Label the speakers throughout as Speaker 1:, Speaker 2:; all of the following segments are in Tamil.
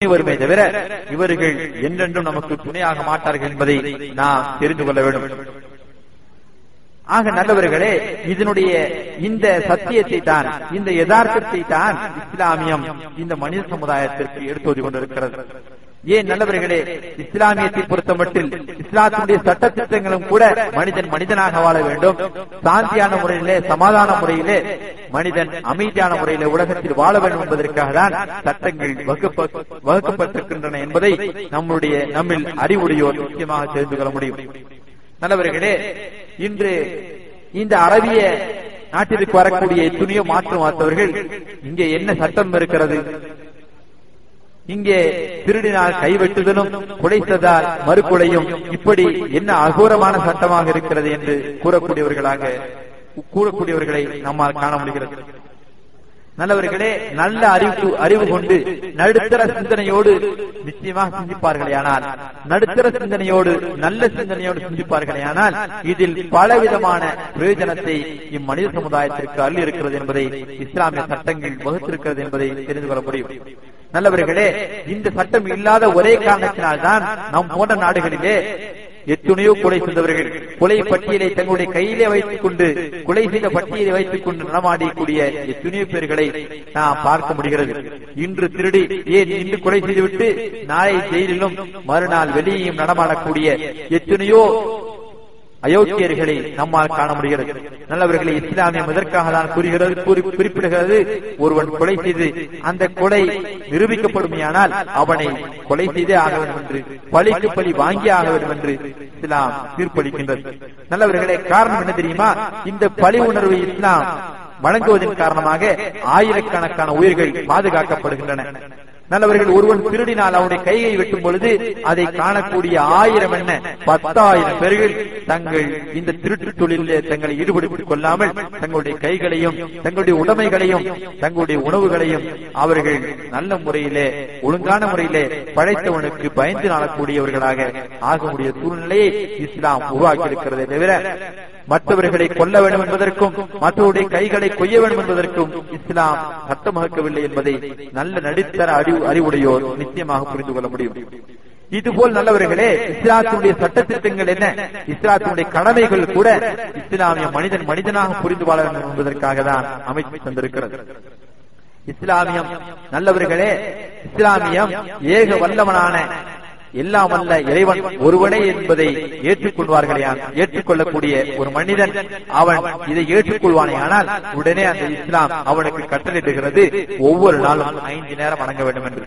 Speaker 1: வருமே தவிர இவர்கள் என்றென்றும் நமக்கு துணையாக மாட்டார்கள் என்பதை நாம் தெரிந்து கொள்ள வேண்டும். ஆக நல்லவர்களே இதனுடைய இந்த சத்தியத்தை தான் இந்த யதார்த்தத்தை தான் இஸ்லாமியம் இந்த மனித சமுதாயத்திற்கு எடுத்து கொண்டிருக்கிறது. ஏன் நல்லவர்களே இஸ்லாமியத்தை பொறுத்தமட்டில் இஸ்லாத்தினுடைய சட்ட திட்டங்களும் கூட மனிதன் மனிதனாக வாழ வேண்டும். சாந்தியான முறையிலே சமாதான முறையிலே மனிதன் அமைதியான முறையிலே உலகத்தில் வாழ வேண்டும் என்பதற்காக தான் சட்டங்கள் வகுக்கப்பட்டிருக்கின்றன என்பதை நம்முடைய நம்மில் அறிவுடையோர் முக்கியமாக தெரிந்து கொள்ள முடியும். நல்லவர்களே இன்று இந்த அரபிய நாட்டிற்கு வரக்கூடிய துணிய மாற்றம் பார்த்தவர்கள் இங்கே என்ன சட்டம் இருக்கிறது? இங்கே திருடினால் கைவெட்டுதலும் குடைத்ததால் மறுக்குடையும் இப்படி என்ன அகோரமான சட்டமாக இருக்கிறது என்று கூறக்கூடியவர்களாக கூறக்கூடியவர்களை நம்மால் காண முடிகிறது. நல்லவர்களே நல்ல அறிவு அறிவு கொண்டு நடுத்தர சிந்தனையோடு நிச்சயமாக சிந்திப்பார்களேயானால் நடுத்தர சிந்தனையோடு நல்ல சிந்தனையோடு சிந்திப்பார்களேயானால் இதில் பலவிதமான பிரயோஜனத்தை இம்மனித சமுதாயத்திற்கு அள்ளி இருக்கிறது என்பதை இஸ்லாமிய சட்டங்கள் வகுத்திருக்கிறது என்பதை தெரிந்து கொள்ள முடியும். நல்லவர்களே இந்த சட்டம் இல்லாத ஒரே காரணத்தினால்தான் நம் போன்ற நாடுகளிலே எத்தனையோ கொலை செய்தவர்கள் கொலை பட்டியலை தங்களுடைய கையிலே வைத்துக் கொண்டு கொலை செய்த பட்டியலை வைத்துக் கொண்டு நடமாடியக்கூடிய எத்துணையோ பேர்களை நாம் பார்க்க முடிகிறது. இன்று திருடி ஏன் இன்று கொலை செய்துவிட்டு நாளை ஜெயிலிலும் மறுநாள் வெளியையும் நடமாடக்கூடிய எத்தனையோ அயோக்கியர்களை நம்மால் காண முடிகிறது. நல்லவர்களை இஸ்லாமியம் எதற்காக தான் கூறுகிறது? குறிப்பிடுகிறது. ஒருவன் கொலை செய்து அந்த கொலை நிரூபிக்கப்படுமையானால் அவனை கொலை செய்தே ஆக வேண்டும் என்று பழிக்கு பழி வாங்கி ஆக வேண்டும் என்று இஸ்லாம் தீர்ப்பளிக்கின்றது. நல்லவர்களே காரணம் என்ன தெரியுமா? இந்த பழி உணர்வு இஸ்லாம் வழங்குவதன் காரணமாக ஆயிரக்கணக்கான உயிர்கள் பாதுகாக்கப்படுகின்றன. நல்லவர்கள் ஒருவன் திருடினால் அவனுடைய கையை வெட்டும் பொழுது அதை காணக்கூடிய ஆயிரம் என்ன? பத்தாயிரம் பேர்கள் தங்கள் இந்த திருட்டு தொழிலில் தங்களை ஈடுபடுத்திக் கொள்ளாமல் தங்களுடைய கைகளையும் தங்களுடைய உடைமைகளையும் தங்களுடைய உணவுகளையும் அவர்கள் நல்ல முறையிலே ஒழுங்கான முறையிலே படைத்தவனுக்கு பயந்து நாளக்கூடியவர்களாக ஆகக்கூடிய சூழ்நிலையை இஸ்லாம் உருவாக்கி இருக்கிறதே தவிர மற்றவர்களை கொல்ல வேண்டும் என்பதற்கும் மற்றவருடைய கைகளை கொய்ய வேண்டும் என்பதற்கும் இஸ்லாம் சட்டமாக்கவில்லை என்பதை நல்ல நடுத்தர அறிவு அறிவு அறிவுடையோர் நிச்சயமாக புரிந்து கொள்ள முடியும். இதுபோல் நல்லவர்களே இஸ்லாத்தினுடைய சட்டத்திட்டங்கள் என்ன? இஸ்லாத்தினுடைய கடமைகள் கூட இஸ்லாமிய மனிதன் மனிதனாக புரிந்து வாழ வேண்டும் என்பதற்காக தான் அமைத்து தந்திருக்கிறது. இஸ்லாமியம் நல்லவர்களே இஸ்லாமியம் ஏக வல்லவனான எல்லாம் அல்ல இறைவன் ஒருவனே என்பதை ஏற்றுக்கொள்வார்களேயான் ஏற்றுக்கொள்ளக்கூடிய ஒரு மனிதன் அவன் இதை ஏற்றுக்கொள்வானே. ஆனால் உடனே அந்த இஸ்லாம் அவனுக்கு கட்டளையிடுகிறது ஒவ்வொரு நாளும் ஐந்து நேரம் வணங்க வேண்டும் என்று.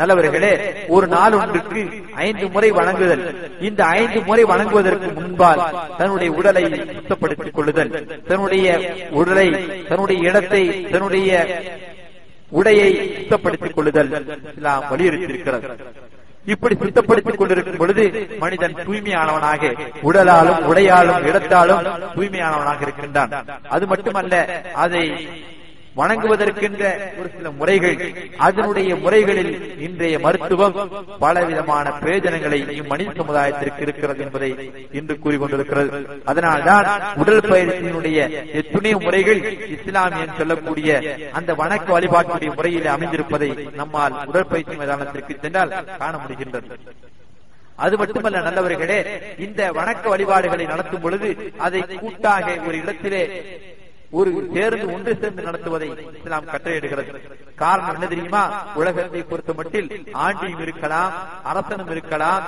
Speaker 1: நல்லவர்களே ஒரு நாள் ஒன்றுக்கு ஐந்து முறை வணங்குதல் இந்த ஐந்து முறை வணங்குவதற்கு முன்பால் தன்னுடைய உடலை சுத்தப்படுத்திக் கொள்ளுதல் தன்னுடைய உடலை தன்னுடைய இடத்தை தன்னுடைய உடையை சுத்தப்படுத்திக் கொள்ளுதல் இஸ்லாம் வலியுறுத்தியிருக்கிறது. இப்படி சுத்தப்படுத்திக் கொண்டிருக்கும் பொழுது மனிதன் தூய்மையானவனாக உடலாலும் உடையாலும் இடத்தாலும் தூய்மையானவனாக இருக்கின்றான். அது மட்டுமல்ல அதை வணங்குவதற்கென்ற ஒரு சில முறைகள். அதனுடைய முறைகளில் இன்றைய மருத்துவம் பலவிதமான பிரயோஜனங்களை இம்மனித சமுதாயத்திற்கு இருக்கிறது என்பதை இன்று கூறிக்கொண்டிருக்கிறது. அதனால்தான் உடல் பயிற்சியினுடைய எத்துணை முறைகள் இஸ்லாமியன் சொல்லக்கூடிய அந்த வணக்க வழிபாட்டுடைய முறையில் அமைந்திருப்பதை நம்மால் உடற்பயிற்சி மைதானத்திற்கு சென்றால் காண முடிகின்றது. அது மட்டுமல்ல நல்லவர்களே இந்த வணக்க வழிபாடுகளை நடத்தும் பொழுது அதை கூட்டாக ஒரு இடத்திலே ஒரு சேர்ந்து ஒன்று சேர்ந்து நடத்துவதை இஸ்லாம் கட்டளையிடுகிறது. காரணம் என்ன தெரியுமா? உலகத்தை பொறுத்த மட்டில் ஆண்டியும் இருக்கலாம் அரசனும் இருக்கலாம்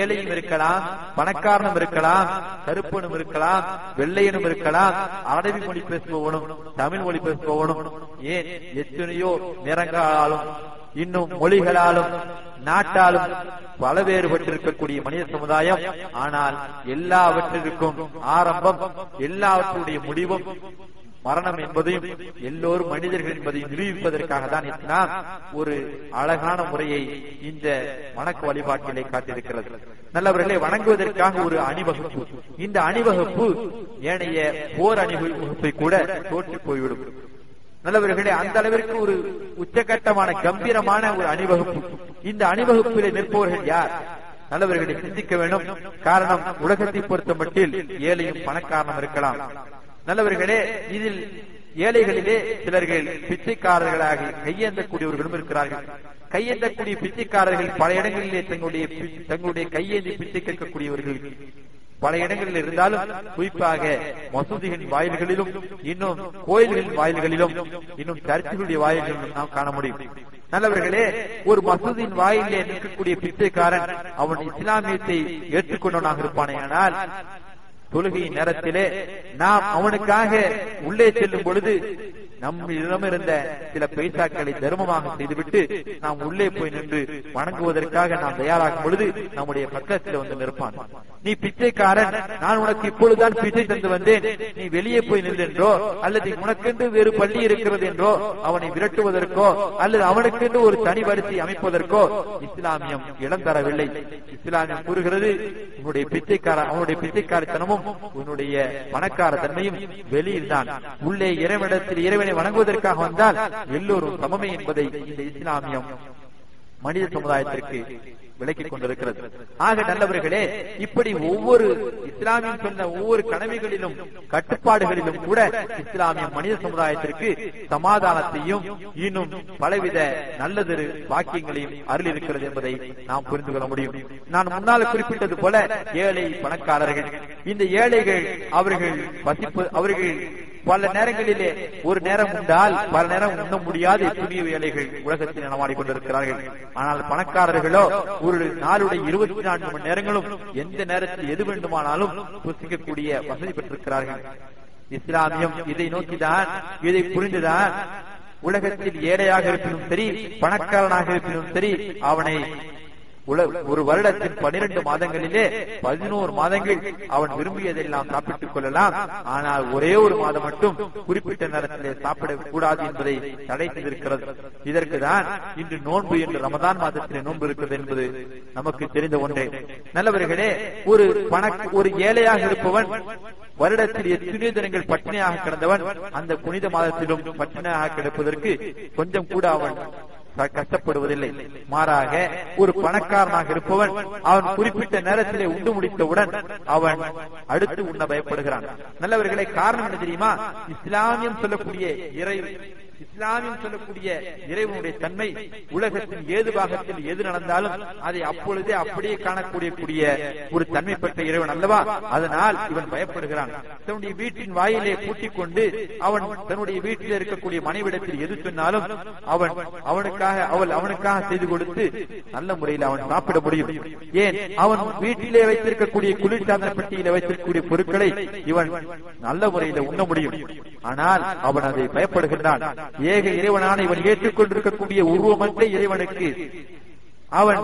Speaker 1: ஏழையும் இருக்கலாம் பணக்காரனும் இருக்கலாம் கருப்பனும் இருக்கலாம் வெள்ளையனும் இருக்கலாம். அரபி மொழி பேசுபவனும் தமிழ் மொழி பேசுபவனும் ஏன் எத்தனையோ நிறங்களாலும் இன்னும் மொழிகளாலும் நாட்டாலும் பல வேறுபட்டிருக்கக்கூடிய மனித சமுதாயம். ஆனால் எல்லாவற்றிற்கும் ஆரம்பம் எல்லாவற்றுடைய முடிவும் மரணம் என்பதையும் எல்லோரும் மனிதர்கள் என்பதையும் நிரூபிப்பதற்காக தான் இஸ்லாம் ஒரு அழகான முறையை இந்த வணக்க வழிபாட்டிலே காட்டியிருக்கிறது. நல்லவர்களை வணங்குவதற்காக ஒரு அணிவகுப்பு. இந்த அணிவகுப்பு ஏனைய போர் அணிவகுப்பை கூட தோற்று போய்விடும். நல்லவர்களே அந்த அளவிற்கு ஒரு உச்சகட்டமான கம்பீரமான ஒரு அணிவகுப்பு. இந்த அணிவகுப்பிலே நிற்பவர்கள் யார்? நல்லவர்களை சிந்திக்க வேண்டும். காரணம் உலகத்தை பொறுத்த மட்டில் ஏழையும் பணக்காரனும் இருக்கலாம். நல்லவர்களே இதில் ஏழைகளிலே சிலர்கள் பிச்சைக்காரர்களாக கையேந்தக்கூடியவர்களும் இருக்கிறார்கள். கையேந்தக்கூடிய பிச்சைக்காரர்கள் பல இடங்களிலே தங்களுடைய தங்களுடைய கையேந்தி பிச்சை கேட்கக்கூடியவர்கள். பல இடங்களில் இருந்தாலும் குறிப்பாக மசூதிகளின் வாயில்களிலும் இன்னும் கோயில்களின் வாயில்களிலும் இன்னும் சர்ச்சுகளுடைய வாயில்களிலும் நாம் காண முடியும். நல்லவர்களே ஒரு மசூதியின் வாயிலே நிற்கக்கூடிய பிச்சைக்காரன் அவன் இஸ்லாமியத்தை ஏற்றுக்கொண்டவனாக இருப்பானே ஆனால் தொழுகையின் நேரத்திலே நாம் அவனுக்காக உள்ளே செல்லும் பொழுது நம்மிடம் இருந்த சில பைசாக்களை தர்மமாக செய்துவிட்டு நாம் உள்ளே போய் நின்று வணங்குவதற்காக நாம் தயாராகும் பொழுது நம்முடைய பக்கத்தில் வந்து நிற்பான். நீ பிச்சைக்காரன் நான் உனக்கு இப்பொழுதுதான் பிச்சை தந்து வந்தேன். நீ வெளியே போய் நின்றென்றோ அல்லது உனக்கென்று வேறு பள்ளி இருக்கிறது என்றோ அவனை விரட்டுவதற்கோ அல்லது அவனுக்கென்று ஒரு தனி வரிசை அமைப்பதற்கோ இஸ்லாமியம் இடம் தரவில்லை. இஸ்லாமியம் கூறுகிறது உன்னுடைய பிச்சைக்கார அவனுடைய பிச்சைக்காரத்தனமும் உன்னுடைய பணக்கார தன்மையும் வெளியில்தான். உள்ளே இறைவனிடத்தில் இறைவனை இறைவனை வணங்குவதற்காக வந்தால் எல்லோரும் சமமே என்பதை இந்த இஸ்லாமியம் மனித சமுதாயத்திற்கு விளக்கிக் கொண்டிருக்கிறது. ஆக நல்லவர்களே இப்படி ஒவ்வொரு இஸ்லாமியம் சொன்ன ஒவ்வொரு கடமைகளிலும் கட்டுப்பாடுகளிலும் கூட இஸ்லாமிய மனித சமுதாயத்திற்கு சமாதானத்தையும் இன்னும் பலவித நல்லதொரு வாக்கியங்களையும் அருள் இருக்கிறது என்பதை நாம் புரிந்து கொள்ள முடியும். நான் முன்னால் குறிப்பிட்டது போல ஏழை பணக்காரர்கள் இந்த ஏழைகள் அவர்கள் வசிப்பு அவர்கள் பல நேரங்களிலே ஒரு நேரம் உண்டால் பல நேரம் உண்ண முடியாத புதிய வேலைகள் உலகத்தில் கொண்டிருக்கிறார்கள். ஆனால் பணக்காரர்களோ ஒரு நாளுடைய இருபத்தி நான்கு மணி நேரங்களும் எந்த நேரத்தில் எது வேண்டுமானாலும் புசிக்கக்கூடிய வசதி பெற்றிருக்கிறார்கள். இஸ்லாமியம் இதை நோக்கிதான் இதை புரிந்துதான் உலகத்தில் ஏழையாக இருப்பினும் சரி பணக்காரனாக இருப்பினும் சரி அவனை ஒரு வருடத்தின் பனிரெண்டு மாதங்களிலே பதினோரு மாதங்கள் அவன் விரும்பியதெல்லாம் சாப்பிட்டுக் கொள்ளலாம். ஆனால் ஒரே ஒரு மாதம் மட்டும் குறிப்பிட்ட நேரத்திலே சாப்பிடக் கூடாது என்பதை தடை செய்திருக்கிறது இதற்குதான் இன்று நோன்பு என்று ரமதான் மாதத்திலே நோன்பு இருக்கிறது என்பது நமக்கு தெரிந்த ஒன்றே. நல்லவர்களே ஒரு பண ஒரு ஏழையாக இருப்பவன் வருடத்தில் எத்தனையோ தினங்கள் பட்டினியாக கிடந்தவன் அந்த புனித மாதத்திலும் பட்டினியாக கிடப்பதற்கு கொஞ்சம் கூட அவன் கஷ்டப்படுவதில்லை. மாறாக ஒரு பணக்காரனாக இருப்பவன் அவன் குறிப்பிட்ட நேரத்திலே உண்டு முடித்தவுடன் அவன் அடுத்து உண்ண பயப்படுகிறான். நல்லவர்களே காரணம் என்ன தெரியுமா? இஸ்லாமியம் சொல்லக்கூடிய இறை இஸ்லாமியம் சொல்லக்கூடிய இறைவனுடைய தன்மை உலகத்தின் ஏது பாகத்தில் எது நடந்தாலும் அதை அப்பொழுதே அப்படியே காணக்கூடிய கூடிய ஒரு தன்மை பெற்ற இறைவன் அல்லவா? அதனால் இவன் பயப்படுகிறான். தன்னுடைய வீட்டின் வாயிலே பூட்டிக் கொண்டு அவன் தன்னுடைய வீட்டில் இருக்கக்கூடிய மனைவிடத்தில் எது சொன்னாலும் அவன் அவனுக்காக அவள் அவனுக்காக செய்து கொடுத்து நல்ல முறையில் அவன் சாப்பிட முடியும். ஏன்? அவன் வீட்டிலே வைத்திருக்கக்கூடிய குளிர்சாதன பெட்டியில வைத்திருக்கக்கூடிய பொருட்களை இவன் நல்ல முறையில் உண்ண முடியும். ஆனால் அவன் அதை பயப்படுகின்றான். ஏக இறைவனான இவன் ஏற்றுக்கொண்டிருக்கக்கூடிய உருவமற்ற இறைவனுக்கு அவன்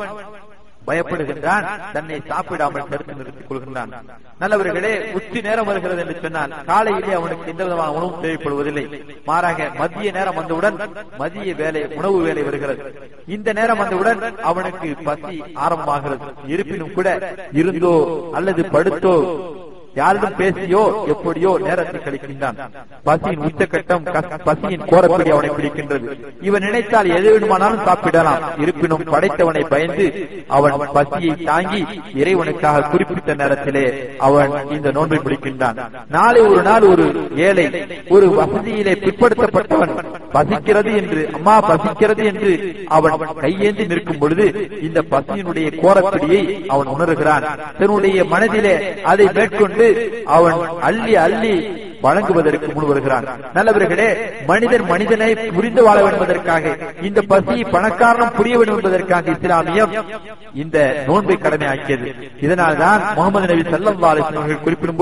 Speaker 1: பயப்படுகின்றான் தன்னை சாப்பிடாமல் தடுத்து நிறுத்திக் கொள்கின்றான். நல்லவர்களே உச்சி நேரம் வருகிறது என்று சொன்னால் காலையிலே அவனுக்கு எந்த விதமான உணவும் தேவைப்படுவதில்லை. மாறாக மதிய நேரம் வந்தவுடன் மதிய வேலை உணவு வேலை வருகிறது. இந்த நேரம் வந்தவுடன் அவனுக்கு பசி ஆரம்பமாகிறது. இருப்பினும் கூட இருந்தோ அல்லது படுத்தோ யாரிடம் பேசியோ எப்படியோ நேரத்தை கழிக்கின்றான். பசியின் உச்சக்கட்டம் பசியின் கோரப்படி அவனை பிடிக்கின்றது. இவன் நினைத்தால் எது வேண்டுமானாலும் சாப்பிடலாம். இருப்பினும் படைத்தவனை பயந்து அவன் பசியை தாங்கி இறைவனுக்காக குறிப்பிட்ட நேரத்திலே அவன் இந்த நோன்பை பிடிக்கின்றான் நாளை ஒரு நாள் ஒரு ஏழை ஒரு வசதியிலே பிற்படுத்தப்பட்டவன் பசிக்கிறது என்று அம்மா பசிக்கிறது என்று அவன் கையேந்தி நிற்கும் பொழுது இந்த பசியினுடைய கோரப்படியை அவன் உணர்கிறான். தன்னுடைய மனதிலே அதை மேற்கொண்டு அவன் அள்ளி அள்ளி வழங்குவதற்கு முன்வருகிறான் நல்லவர்களே மனிதன் மனிதனை புரிந்து வாழ வேண்டும் என்பதற்காக இந்த பசி பணக்காரனும் புரிய வேண்டும் என்பதற்காக இஸ்லாமியம் இந்த நோன்பை கடமையாக்கியது. இதனால்தான் முகமது நபி ஸல்லல்லாஹு அலைஹி அவர்கள் குறிப்பிடும்